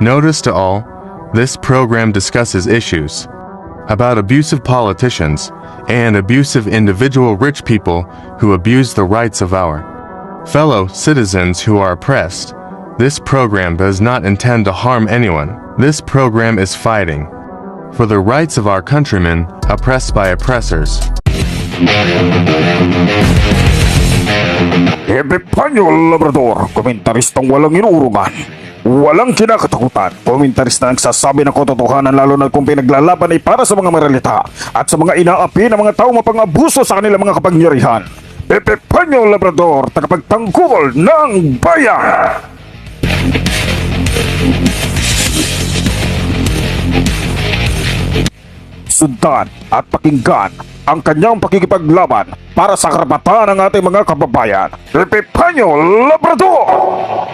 Notice to all, this program discusses issues about abusive politicians and abusive individual rich people who abuse the rights of our fellow citizens who are oppressed. This program does not intend to harm anyone. This program is fighting for the rights of our countrymen oppressed by oppressors. Epipanyo Labrador, komentaristang walang inurungan. Walang kinakatakutan. Komentarista na nagsasabi ng katotohanan lalo na kung pinaglalaban ay para sa mga maralita at sa mga inaapi ng mga tao mapang-abuso sa kanilang mga kapangyarihan. Pepe Panyo Labrador, tagapagtanggol ng bayan! Sundan at pakinggan ang kanyang pakikipaglaban para sa karapatan ng ating mga kababayan. Pepe Panyo Labrador!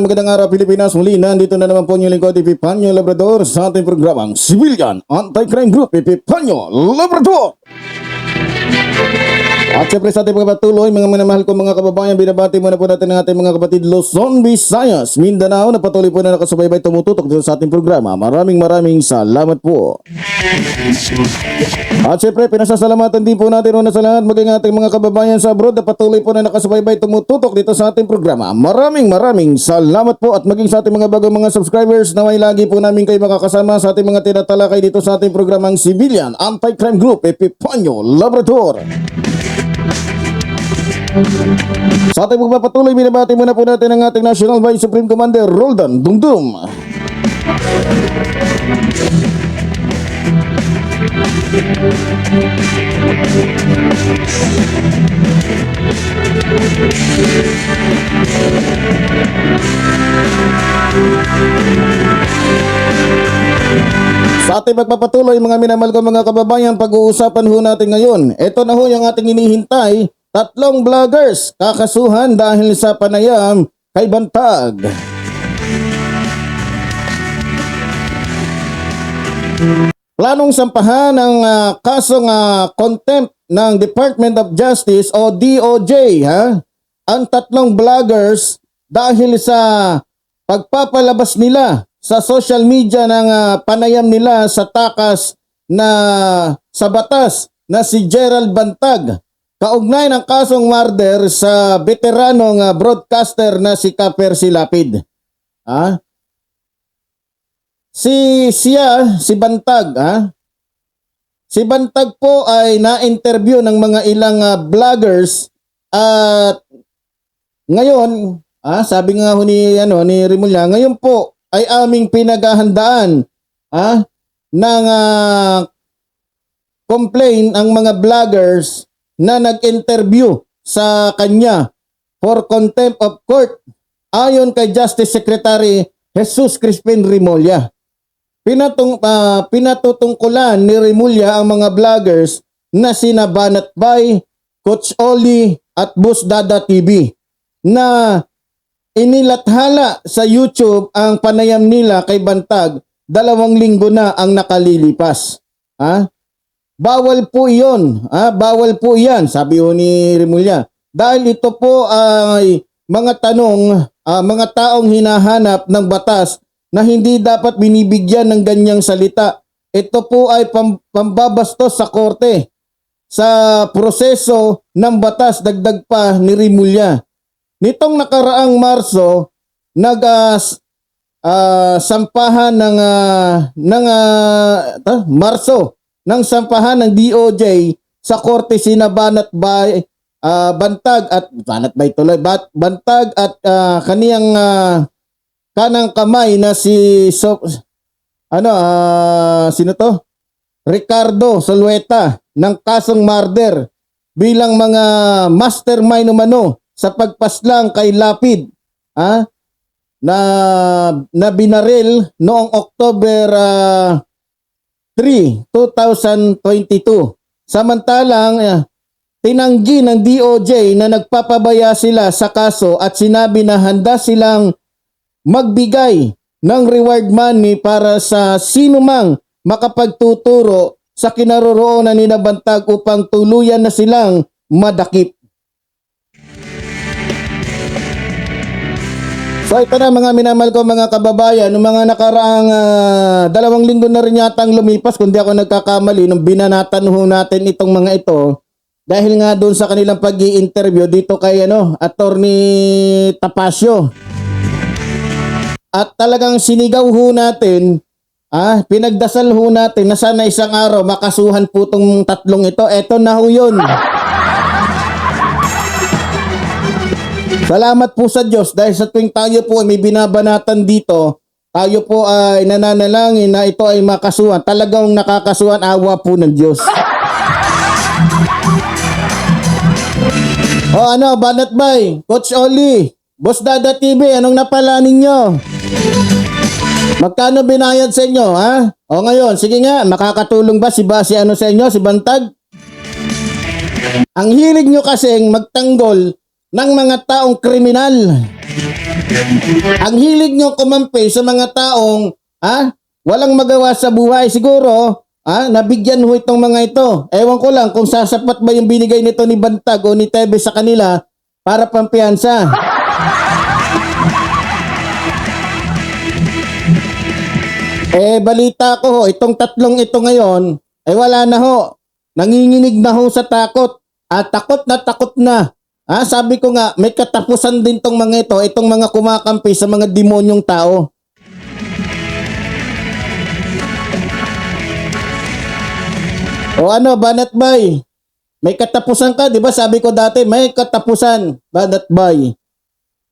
magandang araw Pilipinas. Muli nandito na naman po yung lingkod Epipanyo Labrador sa ating programang Civilian Anti-Crime Group Epipanyo Labrador. At syempre sa ating pagpatuloy, mga minamahal ko mga kababayan, binabati muna po natin ang ating mga kapatid Luzon, Visayas, Mindanao na patuloy po na nakasubaybay tumututok dito sa ating programa. Maraming maraming salamat po. At syempre, pinasasalamatan din po natin una sa lahat maging ating mga kababayan sa abroad na patuloy po na nakasubaybay tumututok dito sa ating programa. Maraming maraming salamat po at maging sa ating mga bagong mga subscribers na may lagi po namin kayo makakasama sa ating mga tinatalakay dito sa ating programang Civilian Anti-Crime Group Epipanyo Labrador. Sa ating magpapatuloy, binabati muna po natin ang ating National Vice Supreme Commander Roldan Dumdum. Sa ating magpapatuloy mga minamahal ko mga kababayan, pag-uusapan ho natin ngayon. Ito na ho yung ating inihintay. Tatlong vloggers kakasuhan dahil sa panayam kay Bantag. Planong sampahan ng ah, kasong ah, contempt ng Department of Justice o DOJ ha ang tatlong vloggers dahil sa pagpapalabas nila sa social media ng ah, panayam nila sa takas na sa batas na si Gerald Bantag kaugnay ng kasong murder sa veteranong broadcaster na si Kaper Silapid. Ha? Si siya, si Bantag, ha? Si Bantag po ay na-interview ng mga ilang ah, vloggers at ngayon, ah, sabi nga ho ni, ano, ni Rimulya, ngayon po ay aming pinaghahandaan ah, ng ah, complain ang mga vloggers na nag-interview sa kanya for contempt of court ayon kay Justice Secretary Jesus Crispin Rimulya. Pinatong, ah, pinatutungkulan ni Rimulya ang mga vloggers na sina Banat Bay, Coach Oli at Boss Dada TV na inilathala sa YouTube ang panayam nila kay Bantag dalawang linggo na ang nakalilipas. Ha? Bawal po iyon. Ha? Bawal po yan, sabi ho ni Rimulya. Dahil ito po ay mga tanong, ah, mga taong hinahanap ng batas na hindi dapat binibigyan ng ganyang salita. Ito po ay pam- pambabastos sa korte sa proseso ng batas dagdag pa ni Rimulya. Nitong nakaraang Marso, nag s- ah, sampahan ng ah, ng ah, ta- Marso ng sampahan ng DOJ sa korte sina Banat Bay ah, Bantag at Banat Bay tuloy Bat, Bantag at ah, kaniyang ah, kanang kamay na si so, ano ah, sino to? Ricardo Solueta ng kasong murder bilang mga mastermind umano sa pagpaslang kay Lapid ha na na binaril noong October ah, 3, 2022. Samantalang eh, tinanggi ng DOJ na nagpapabaya sila sa kaso at sinabi na handa silang magbigay ng reward money para sa sinumang makapagtuturo sa kinaroroonan ni Bantag upang tuluyan na silang madakip. So ito na mga minamahal ko mga kababayan, noong mga nakaraang ah, dalawang linggo na rin yata ang lumipas, kundi ako nagkakamali, nung binanatan ho natin itong mga ito, dahil nga doon sa kanilang pag interview dito kay ano, Attorney Tapasio. At talagang sinigaw ho natin, ah, pinagdasal ho natin na sana isang araw makasuhan po tong tatlong ito. Eto na ho yun. Salamat po sa Diyos dahil sa tuwing tayo po ay may binabanatan dito, tayo po ay nananalangin na ito ay makasuhan. Talagang nakakasuhan awa po ng Diyos. o ano, Banat Bay, Coach Oli, Boss Dada TV, anong napala ninyo? Magkano binayad sa inyo, ha? O ngayon, sige nga, makakatulong ba si ba si ano sa inyo, si Bantag? Ang hilig nyo kasing magtanggol ng mga taong kriminal. Ang hilig nyo kumampi sa mga taong ha, walang magawa sa buhay. Siguro, ha, nabigyan ho itong mga ito. Ewan ko lang kung sasapat ba yung binigay nito ni Bantag o ni Tebe sa kanila para pampiyansa. Eh, balita ko ho, itong tatlong ito ngayon, ay wala na ho. Nanginginig na ho sa takot. At takot na takot na. Ah, sabi ko nga, may katapusan din tong mga ito, itong mga kumakampi sa mga demonyong tao. O ano, Banat Bay? May katapusan ka, di ba? Sabi ko dati, may katapusan, Banat Bay.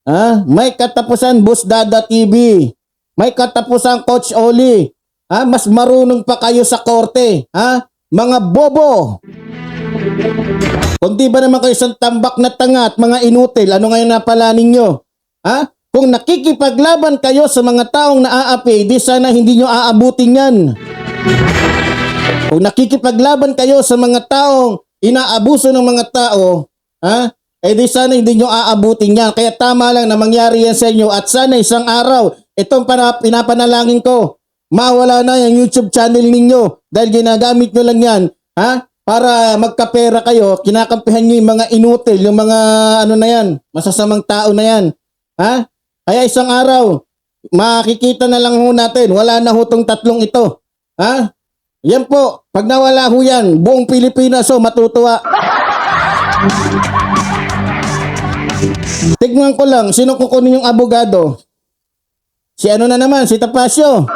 Ha? May katapusan, Bus Dada TV. May katapusan, Coach Oli. Ha? Mas marunong pa kayo sa korte. Ha? Mga bobo. Kung di ba naman kayo isang tambak na tanga at mga inutil, ano ngayon napala ninyo? Ha? Kung nakikipaglaban kayo sa mga taong naaapi, di sana hindi nyo aabutin yan. Kung nakikipaglaban kayo sa mga taong inaabuso ng mga tao, ha? Eh di sana hindi nyo aabutin yan. Kaya tama lang na mangyari yan sa inyo at sana isang araw, itong para pinapanalangin ko, mawala na yung YouTube channel ninyo dahil ginagamit nyo lang yan, ha? Para magkapera kayo, kinakampihan nyo yung mga inutil, yung mga ano na yan, masasamang tao na yan. Ha? Kaya isang araw, makikita na lang ho natin, wala na ho tong tatlong ito. Ha? Yan po, pag nawala ho yan, buong Pilipinas ho matutuwa. Tignan ko lang, sino kukunin yung abogado? Si ano na naman, si Tapasio.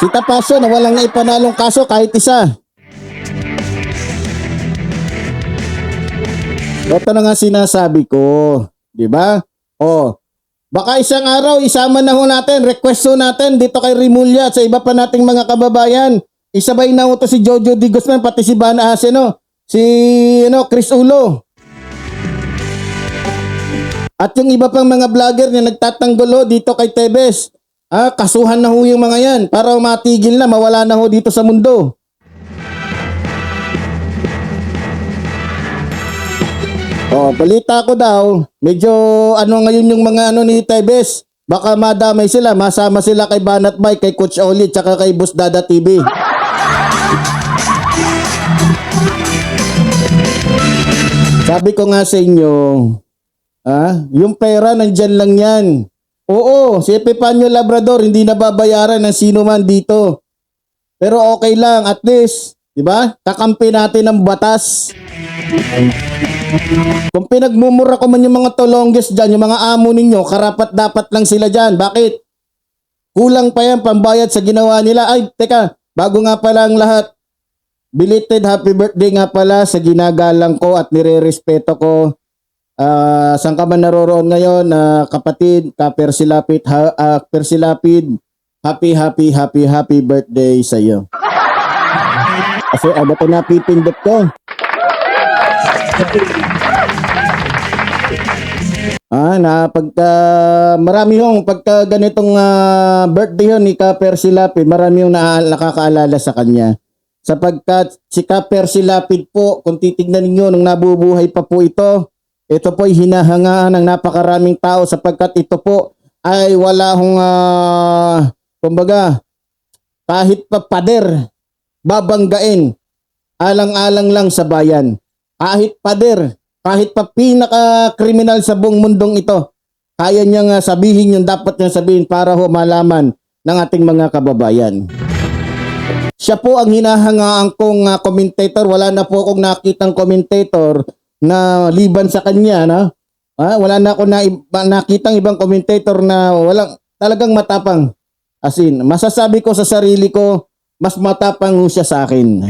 Si Tapasio na walang naipanalong kaso kahit isa. Ito na nga sinasabi ko, di ba? Oh, baka isang araw isama na ho natin, request ho natin dito kay Rimulya sa iba pa nating mga kababayan. Isabay na ho to si Jojo Di Guzman pati si Bana Aseno, si ano, Chris Ulo. At yung iba pang mga vlogger na nagtatanggol ho dito kay Tebes. Ah, kasuhan na ho yung mga yan para matigil na, mawala na ho dito sa mundo. Oh, balita ko daw, medyo ano ngayon yung mga ano ni Tebes. Baka madamay sila, masama sila kay Banat Mike, kay Coach Oli, tsaka kay Bus Dada TV. Sabi ko nga sa inyo, ah, yung pera nandyan lang yan. Oo, si Epifanio Labrador hindi nababayaran ng sino man dito. Pero okay lang, at least, di ba? Kakampi natin ang batas. Kung pinagmumura ko man yung mga tolongges dyan, yung mga amo ninyo, karapat dapat lang sila dyan. Bakit? Kulang pa yan pambayad sa ginawa nila. Ay, teka, bago nga pala ang lahat. Belated happy birthday nga pala sa ginagalang ko at nire-respeto ko. Ah, saan ka man naroroon ngayon, na kapatid, ka Persilapid, ha, ah, Persilapid, happy, happy, happy, happy birthday sa iyo. Kasi ah, ba't napipindot ko? Ah, na pagka marami yung pagka ganitong ah, birthday yun ni Kaper Silapid, marami yung na, nakakaalala sa kanya. Sapagkat si Kaper Silapid po, kung titignan ninyo nung nabubuhay pa po ito, ito po ay hinahangaan ng napakaraming tao sapagkat ito po ay wala hong ah, kumbaga kahit pa pader babanggain alang-alang lang sa bayan. Kahit pader, kahit pa pinaka-kriminal sa buong mundong ito, kaya niyang sabihin yung dapat niyang sabihin para ho malaman ng ating mga kababayan. Siya po ang hinahangaan kong ah, commentator. Wala na po akong nakitang commentator na liban sa kanya. No? Ah, wala na ako na, nakitang ibang commentator na walang talagang matapang. As in, masasabi ko sa sarili ko, mas matapang siya sa akin.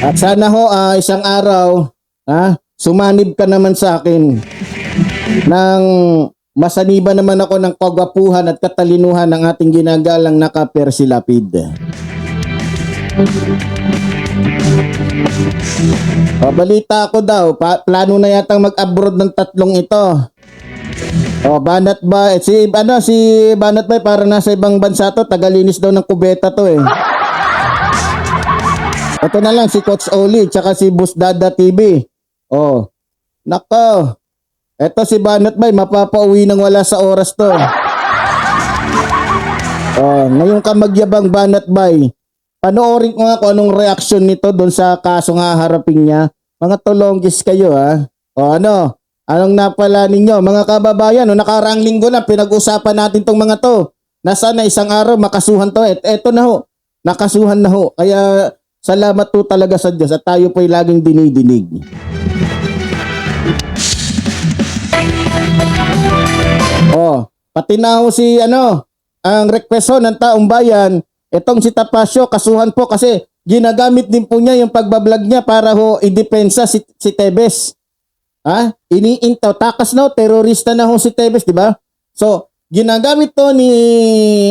At sana ho ah, isang araw, ah, sumanib ka naman sa akin nang masaniba naman ako ng kagwapuhan at katalinuhan ng ating ginagalang nakaper si Lapid. O, balita ko daw, pa- plano na yatang mag-abroad ng tatlong ito. O, Banat ba, eh, si, ano, si Banat ba, para nasa ibang bansa to, tagalinis daw ng kubeta to eh. Ito na lang si Coach Oli tsaka si Boss Dada TV. Oh. Nako. Ito si Banat Bay mapapauwi nang wala sa oras to. Oh, ngayon ka magyabang Banat Bay. Panoorin ko nga kung anong reaction nito doon sa kaso nga harapin niya. Mga tulonggis kayo ha. O ano? Anong napala ninyo? Mga kababayan, no, nakaraang linggo na pinag-usapan natin tong mga to. Nasa na isang araw makasuhan to. Et, eto na ho. Nakasuhan na ho. Kaya Salamat po talaga sa Diyos at tayo po ay laging dinidinig. Oh, pati na ho si ano, ang request ho ng taong bayan, itong si Tapasio, kasuhan po kasi ginagamit din po niya yung pagbablog niya para ho idepensa si, si Tebes. Ha? Iniintaw, takas na ho, terorista na ho si Tebes, di ba? So, ginagamit to ni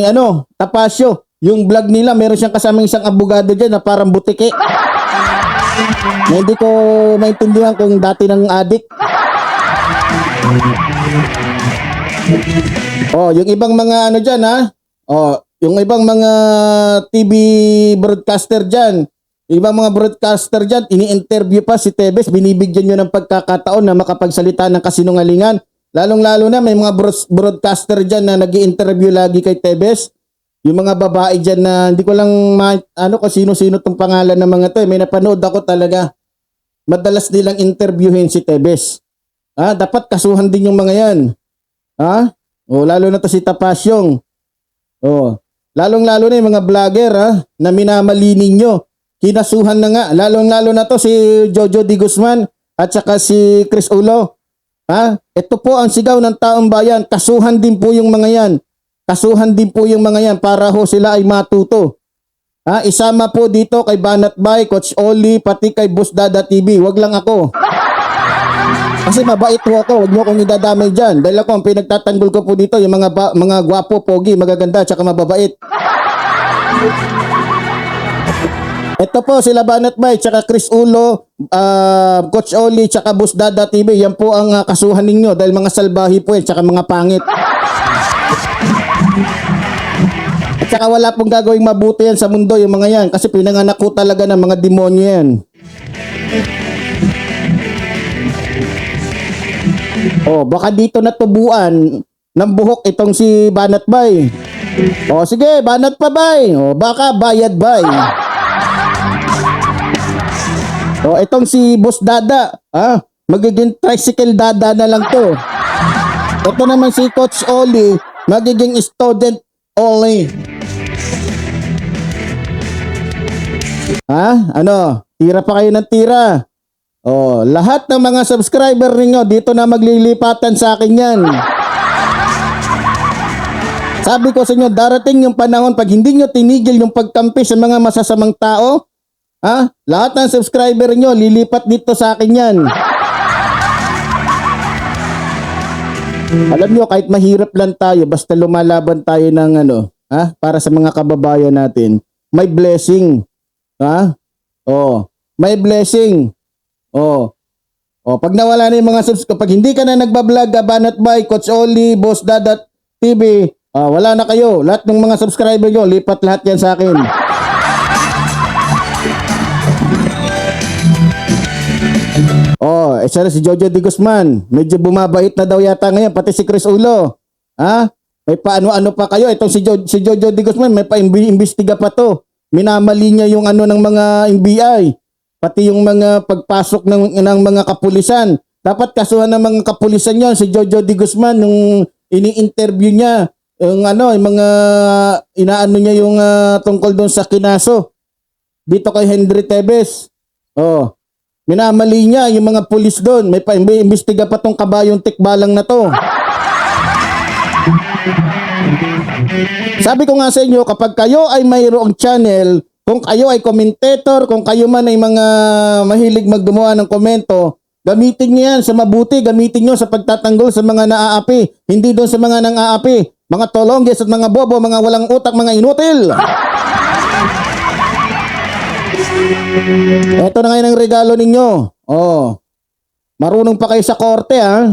ano, Tapasio yung vlog nila, meron siyang kasamang isang abogado dyan na parang butike. na hindi ko maintindihan kung dati ng adik. Oh, yung ibang mga ano dyan ha. Oh, yung ibang mga TV broadcaster dyan. Ibang mga broadcaster dyan, ini-interview pa si Tebes, binibigyan nyo ng pagkakataon na makapagsalita ng kasinungalingan. Lalong-lalo na may mga broadcaster dyan na nag interview lagi kay Tebes. Yung mga babae dyan na hindi ko lang ma- ano kung sino-sino tong pangalan ng mga to. eh. May napanood ako talaga. Madalas nilang interviewin si Tebes. Ah, dapat kasuhan din yung mga yan. Ha? O lalo na to si Tapasyong. O, lalong-lalo na yung mga vlogger ha, na minamali ninyo. Kinasuhan na nga. Lalong-lalo na to si Jojo Di Guzman at saka si Chris Ulo. Ha? Ito po ang sigaw ng taong bayan. Kasuhan din po yung mga yan. Kasuhan din po yung mga yan para ho sila ay matuto. Ha, isama po dito kay Banat Bay, Coach Oli, pati kay Boss Dada TV. Wag lang ako. Kasi mabait po ako, wag niyo akong idadamay diyan. Dahil ako ang pinagtatanggol ko po dito yung mga ba- mga gwapo, pogi, magaganda, tsaka mababait. Ito po sila Banat Bay, tsaka Chris Ulo, ah, Coach Oli, tsaka Boss Dada TV. Yan po ang ah, kasuhan ninyo dahil mga salbahi po yan, tsaka mga pangit. At saka wala pong gagawing mabuti yan sa mundo yung mga yan kasi pinanganak ko talaga ng mga demonyo yan. Oh, baka dito natubuan ng buhok itong si Banat Bay. Oh, sige, Banat pa Bay. Oh, baka bayad Bay. Oh, itong si Boss Dada, ah, magiging tricycle dada na lang to. Ito naman si Coach Oli, magiging student only. Ha? Ano? Tira pa kayo ng tira. Oh, lahat ng mga subscriber ninyo dito na maglilipatan sa akin 'yan. Sabi ko sa inyo, darating yung panahon pag hindi nyo tinigil yung pagkampi sa mga masasamang tao, ha? Lahat ng subscriber nyo, lilipat dito sa akin yan. Alam nyo, kahit mahirap lang tayo, basta lumalaban tayo ng ano, ha? Para sa mga kababayan natin, may blessing. Ha? Oh, may blessing. Oh. O, pag nawala na yung mga subs, kapag hindi ka na nagbablog, ah, Banat by Coach Oli, Boss Dadat TV, ah, wala na kayo. Lahat ng mga subscriber nyo, lipat lahat yan sa akin. Oh, isa na si Jojo Di Guzman. Medyo bumabait na daw yata ngayon, pati si Chris Ulo. Ha? May paano-ano pa kayo. Itong si, jo- si Jojo Di Guzman, may pa-imbestiga pa to. Minamali niya yung ano ng mga NBI. Pati yung mga pagpasok ng, ng mga kapulisan. Dapat kasuhan ng mga kapulisan yon si Jojo Di Guzman nung ini-interview niya yung ano, yung mga inaano niya yung ah, tungkol doon sa kinaso dito kay Henry Tebes. Oh. Minamali niya yung mga pulis doon. May pa may imbestiga pa tong kabayong tikbalang na to. Sabi ko nga sa inyo, kapag kayo ay mayroong channel, kung kayo ay commentator, kung kayo man ay mga mahilig maggumawa ng komento, gamitin niyo yan sa mabuti, gamitin niyo sa pagtatanggol sa mga naaapi, hindi doon sa mga nang-aapi, mga tolongges at mga bobo, mga walang utak, mga inutil. Ito na ngayon ang regalo ninyo. Oh. Marunong pa kayo sa korte, ha?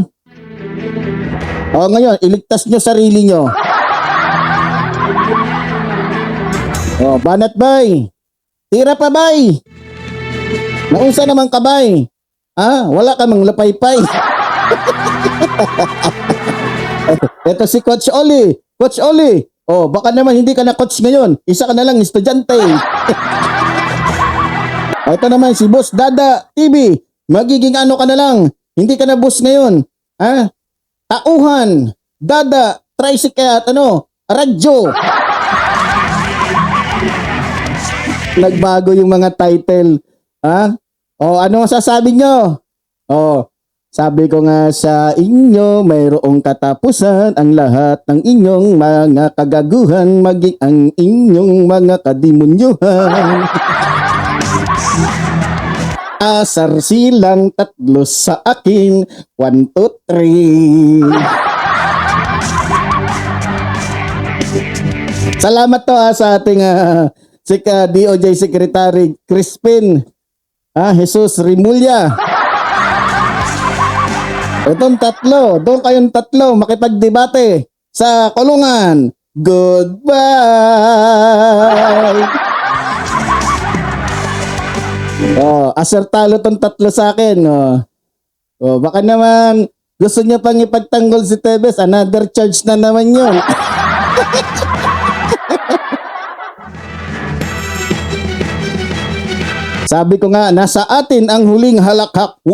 Oh, ngayon, iligtas nyo sarili nyo. Oh, banat bay. Tira pa bay. Naunsa naman ka bay? Ha? Wala ka mang lapaypay. Ito si Coach Oli. Coach Oli. Oh, baka naman hindi ka na coach ngayon. Isa ka na lang estudyante. Ito naman si Boss Dada TV. Magiging ano ka na lang. Hindi ka na boss ngayon. Ha? Tauhan. Dada. Tricycle at ano. Radyo. Nagbago yung mga title. Ha? O ano masasabi nyo? O, sabi ko nga sa inyo, mayroong katapusan ang lahat ng inyong mga kagaguhan, maging ang inyong mga kadimunyuhan. Asar silang tatlo sa akin. One, two, three. Salamat to ah, sa ating ah, si ah, DOJ Secretary Crispin ah, Jesus Rimulya. Itong tatlo, doon kayong tatlo makipagdebate sa kulungan. Goodbye! Oh, asertalo tong tatlo sa akin. Oh. oh, baka naman gusto niya pang ipagtanggol si Tebes. Another charge na naman yun. Sabi ko nga, nasa atin ang huling halakhak.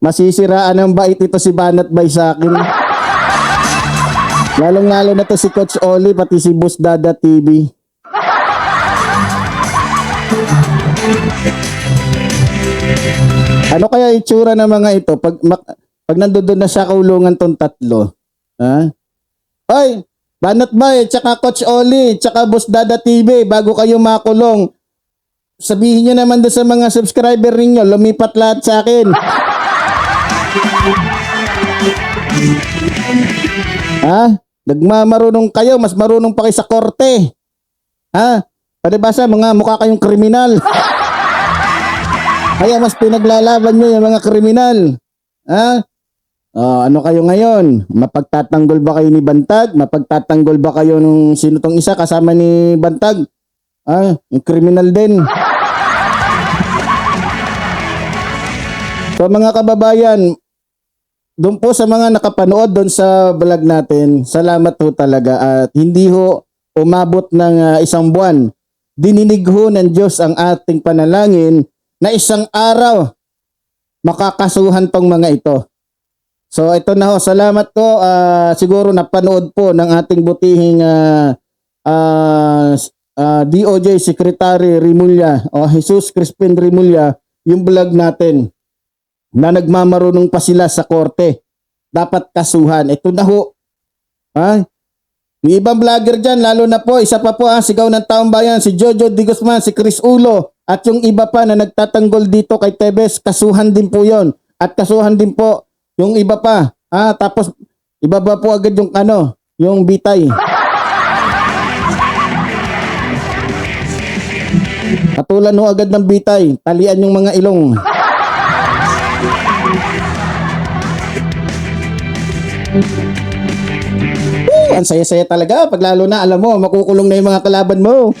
Masisiraan ng bait ito si Banat Bay sa akin. Lalong-lalo na to si Coach Oli, pati si Boss Dada TV. Ano kaya itsura ng mga ito pag mak- pag nandoon na sa kulungan tong tatlo? Ha? Hoy, Banat Bay, tsaka Coach Oli, tsaka Boss Dada TV, bago kayo makulong, sabihin nyo naman doon sa mga subscriber ninyo, lumipat lahat sa akin. ha? Nagmamarunong kayo, mas marunong pa kayo sa korte. Ha? Palibasa, mga mukha kayong kriminal. Kaya mas pinaglalaban nyo yung mga kriminal. Ha? Oh, ano kayo ngayon? Mapagtatanggol ba kayo ni Bantag? Mapagtatanggol ba kayo nung sino tong isa kasama ni Bantag? Ah, yung criminal din. So mga kababayan, doon po sa mga nakapanood doon sa vlog natin, salamat ho talaga at hindi ho umabot ng ah, isang buwan. Dininig ho ng Diyos ang ating panalangin na isang araw makakasuhan tong mga ito. So ito na ho, salamat po. ah, siguro napanood po ng ating butihing ah, ah, ah, DOJ Secretary Rimulya o Jesus Crispin Rimulya yung vlog natin na nagmamarunong pa sila sa korte. Dapat kasuhan. Ito na ho. Ha? Yung ibang vlogger dyan, lalo na po, isa pa po ang sigaw ng taong bayan, si Jojo Di Guzman, si Chris Ulo, at yung iba pa na nagtatanggol dito kay Tebes, kasuhan din po yon At kasuhan din po yung iba pa. Ah, tapos ibaba po agad yung ano, yung bitay. patulan ho agad ng bitay. Talian yung mga ilong. Woo, ang saya-saya talaga. Pag lalo na, alam mo, makukulong na yung mga kalaban mo.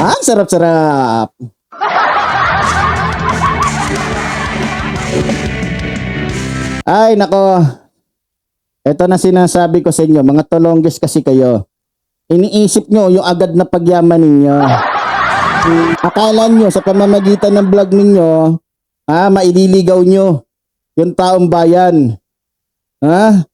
Ah, sarap-sarap. Ay, nako. Ito na sinasabi ko sa inyo, mga tolongges kasi kayo. Iniisip nyo yung agad na pagyaman ninyo. Akala nyo sa pamamagitan ng vlog ninyo, ha, maililigaw nyo yung taong bayan. Ha?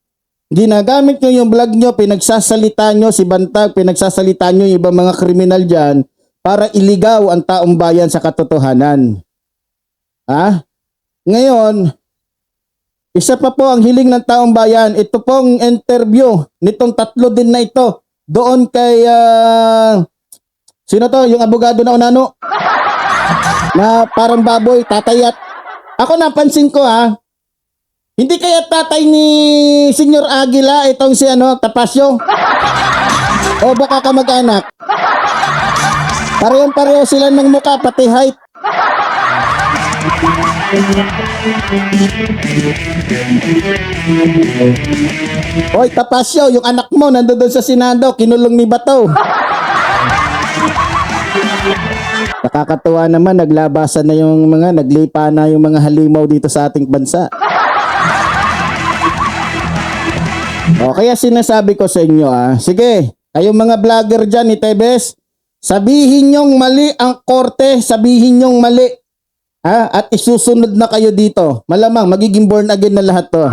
Ginagamit nyo yung vlog nyo, pinagsasalita nyo si Bantag, pinagsasalita nyo yung ibang mga kriminal dyan para iligaw ang taong bayan sa katotohanan. Ha? Ngayon, isa pa po ang hiling ng taong bayan. Ito pong interview nitong tatlo din na ito. Doon kay ah, sino to? Yung abogado na unano? Na parang baboy, tatayat. Ako napansin ko ha. Hindi kaya tatay ni Senyor Aguila itong si ano, Tapasyo? O baka kamag-anak? Parehong-pareho sila ng mukha, pati height. Hoy, Tapasyo, yung anak mo nandoon sa Senado, kinulong ni Bato. Nakakatuwa naman, naglabasan na yung mga, naglipa na yung mga halimaw dito sa ating bansa. O, kaya sinasabi ko sa inyo, ah, sige, kayong mga vlogger dyan ni Tebes, sabihin nyong mali ang korte, sabihin nyong mali. Ha? At isusunod na kayo dito. Malamang, magiging born again na lahat to.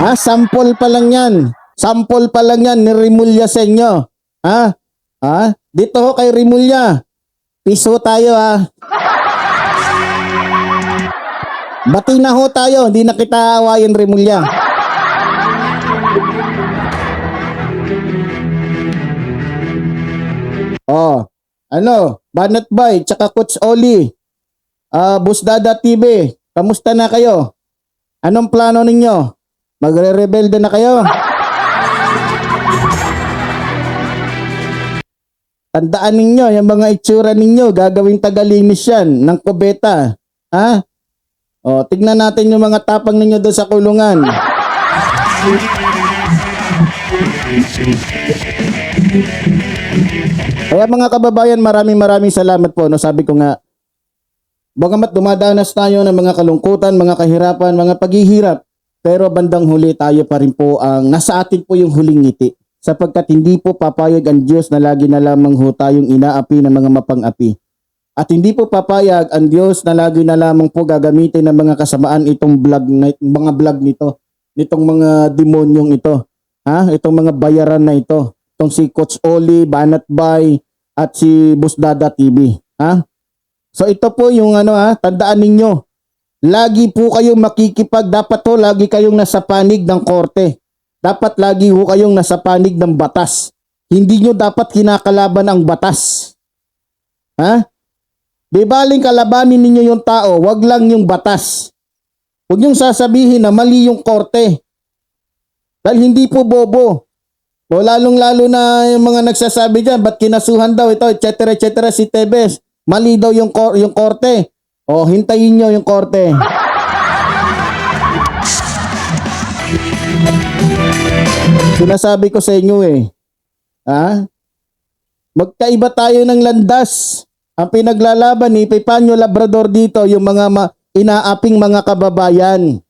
Ha? Sample pa lang yan. Sample pa lang yan ni Rimulya sa inyo. Ha? Ha? Dito ho kay Rimulya. Piso tayo ha. Bati na ho tayo. Hindi na kita awayin Rimulya. Oh, ano, Banat Bay, tsaka Coach Oli, ah Busdada TV, kamusta na kayo? Anong plano ninyo? Magre-rebelde na kayo? Tandaan ninyo, yung mga itsura ninyo, gagawing tagalinis yan ng kubeta. Ha? O, tignan natin yung mga tapang ninyo doon sa kulungan. Kaya mga kababayan, maraming maraming salamat po. No, sabi ko nga, bagamat dumadanas tayo ng mga kalungkutan, mga kahirapan, mga paghihirap, pero bandang huli tayo pa rin po ang nasa atin po yung huling ngiti. Sapagkat hindi po papayag ang Diyos na lagi na lamang ho tayong inaapi ng mga mapang-api. At hindi po papayag ang Diyos na lagi na lamang po gagamitin ng mga kasamaan itong vlog na, mga vlog nito, nitong mga demonyong ito. Ha? Itong mga bayaran na ito. Itong si Coach Oli, Banat Bay, at si Busdada TV. Ha? So ito po yung ano ha, tandaan ninyo. Lagi po kayong makikipag, dapat po lagi kayong nasa panig ng korte. Dapat lagi po kayong nasa panig ng batas. Hindi nyo dapat kinakalaban ang batas. Ha? Di baling kalabanin ninyo yung tao, wag lang yung batas. Huwag yung sasabihin na mali yung korte. Dahil hindi po bobo. O lalong-lalo na yung mga nagsasabi dyan, ba't kinasuhan daw ito, etc. etc. si Tebes. Mali daw yung, kor- yung korte. O hintayin nyo yung korte. Sinasabi ko sa inyo eh. Ha? Magkaiba tayo ng landas. Ang pinaglalaban ni Pepanyo Labrador dito, yung mga ma- inaaping mga kababayan.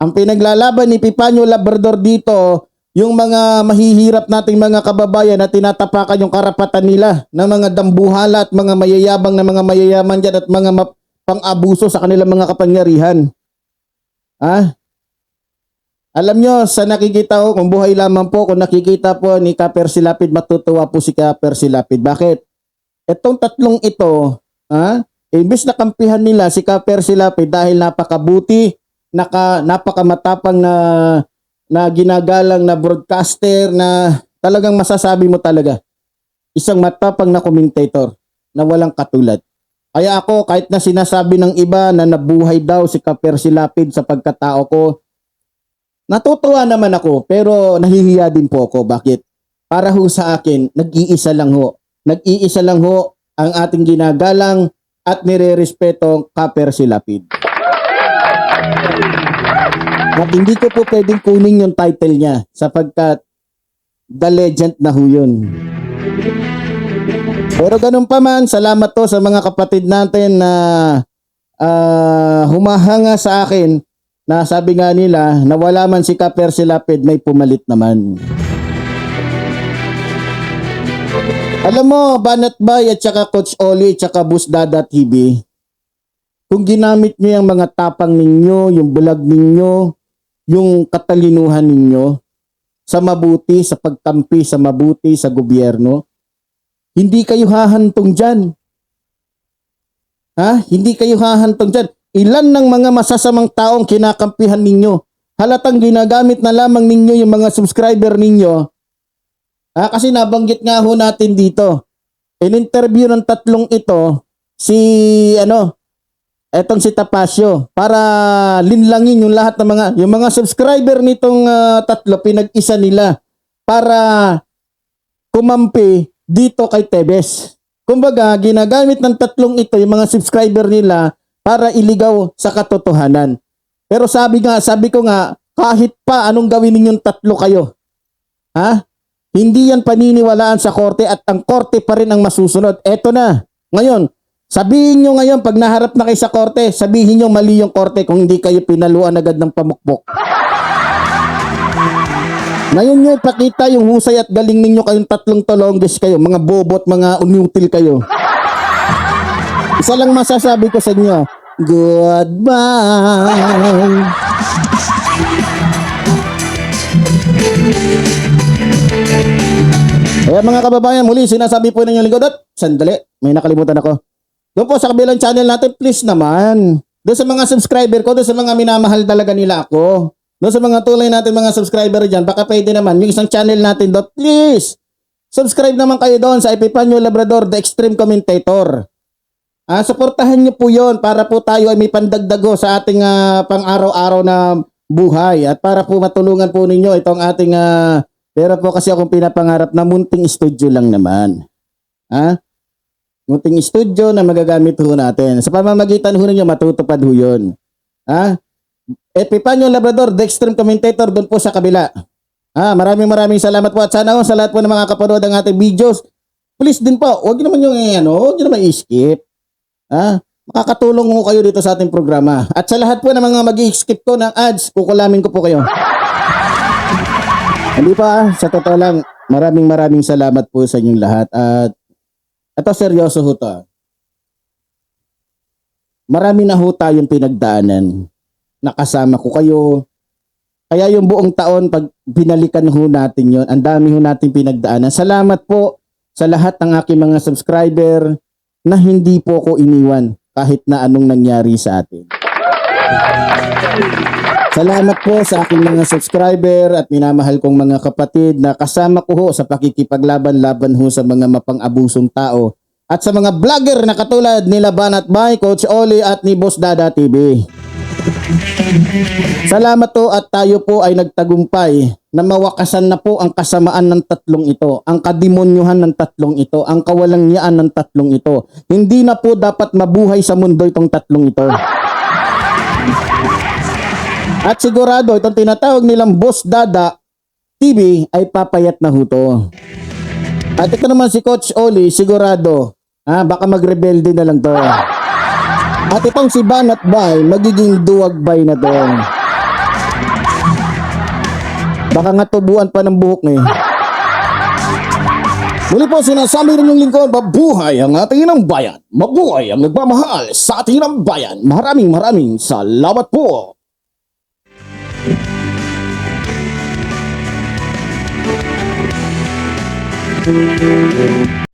Ang pinaglalaban ni Pipanyo Labrador dito, yung mga mahihirap nating mga kababayan na tinatapakan yung karapatan nila ng mga dambuhala at mga mayayabang na mga mayayaman dyan at mga pang-abuso sa kanilang mga kapangyarihan. Ha? Alam nyo, sa nakikita ko, kung buhay lamang po, kung nakikita po ni Kaper Silapid, matutuwa po si Kaper Silapid. Bakit? Itong tatlong ito, ha? Imbis na kampihan nila si Kaper Silapid dahil napakabuti, naka, napakamatapang na na ginagalang na broadcaster na talagang masasabi mo talaga isang matapang na commentator na walang katulad. Kaya ako kahit na sinasabi ng iba na nabuhay daw si Kaper Silapid sa pagkatao ko, natutuwa naman ako pero nahihiya din po ako. Bakit? Para ho sa akin, nag-iisa lang ho. Nag-iisa lang ho ang ating ginagalang at nire-respeto Kaper Silapid. At hindi ko po pwedeng kunin yung title niya sapagkat the legend na ho yun. Pero ganun pa man, salamat to sa mga kapatid natin na ah, humahanga sa akin na sabi nga nila na wala man si Kaper Silapid may pumalit naman. Alam mo, Banat Bay at saka Coach Oli at saka Bus Dada TV, kung ginamit nyo yung mga tapang ninyo, yung bulag ninyo, yung katalinuhan ninyo sa mabuti, sa pagkampi, sa mabuti, sa gobyerno, hindi kayo hahantong dyan. Ha? Hindi kayo hahantong dyan. Ilan ng mga masasamang taong kinakampihan ninyo? Halatang ginagamit na lamang ninyo yung mga subscriber ninyo. Ha? Kasi nabanggit nga ho natin dito. In interview ng tatlong ito, si ano, etong si Tapasio para linlangin yung lahat ng mga yung mga subscriber nitong ah, tatlo pinag-isa nila para kumampi dito kay Tebes. Kumbaga, ginagamit ng tatlong ito yung mga subscriber nila para iligaw sa katotohanan. Pero sabi nga, sabi ko nga, kahit pa anong gawin ninyong tatlo kayo, ha? Hindi yan paniniwalaan sa korte at ang korte pa rin ang masusunod. Eto na. Ngayon, sabihin nyo ngayon, pag naharap na kayo sa korte, sabihin nyo mali yung korte kung hindi kayo pinaluan agad ng pamukpok. Ngayon nyo ipakita yung husay at galing ninyo kayong tatlong tolongges kayo, mga bobot, mga unutil kayo. Isa lang masasabi ko sa inyo, goodbye. Kaya mga kababayan, muli sinasabi po ninyo lingkod at sandali, may nakalimutan ako. Doon po sa kabilang channel natin, please naman. Doon sa mga subscriber ko, doon sa mga minamahal talaga nila ako. Doon sa mga tulay natin mga subscriber dyan, baka pwede naman, yung isang channel natin doon, please. Subscribe naman kayo doon sa Epipanyo Labrador, The Extreme Commentator. Ah, suportahan niyo po 'yon para po tayo ay may pandagdago sa ating ah, pang-araw-araw na buhay at para po matulungan po ninyo itong ating ah, pero po kasi akong pinapangarap na munting studio lang naman. Ha? Munting studio na magagamit ho natin. Sa pamamagitan ho ninyo, matutupad ho yun. Ha? Epipanyo Labrador, The Extreme Commentator, doon po sa kabila. Ah, maraming maraming salamat po at sana ho sa lahat po ng mga kapanood ng ating videos. Please din po, huwag naman yung ano, huwag niyo naman i-skip. Ah, makakatulong ho kayo dito sa ating programa. At sa lahat po ng mga mag-skip ko ng ads, kukulamin ko po kayo. Hindi pa, sa totoo lang, maraming maraming salamat po sa inyong lahat. At ito seryoso ho to. Marami na ho tayong pinagdaanan. Nakasama ko kayo. Kaya yung buong taon, pag binalikan ho natin yon, ang dami ho natin pinagdaanan. Salamat po sa lahat ng aking mga subscriber na hindi po ko iniwan kahit na anong nangyari sa atin. Salamat po sa aking mga subscriber at minamahal kong mga kapatid na kasama ko ho sa pakikipaglaban-laban ho sa mga mapang-abusong tao at sa mga vlogger na katulad ni Laban at Bay, Coach Oli at ni Boss Dada TV. Salamat po at tayo po ay nagtagumpay na mawakasan na po ang kasamaan ng tatlong ito, ang kademonyuhan ng tatlong ito, ang kawalangyaan ng tatlong ito. Hindi na po dapat mabuhay sa mundo itong tatlong ito. At sigurado itong tinatawag nilang Boss Dada TV ay papayat na huto. At ito naman si Coach Oli, sigurado, ah, baka magrebelde na lang to. At itong si Banat Bay, magiging duwag bay na to. Baka nga tubuan pa ng buhok ni. Muli po sinasabi rin yung lingkod, mabuhay ang ating ng bayan. Mabuhay ang nagmamahal sa ating ng bayan. Maraming maraming salamat po. Thank you.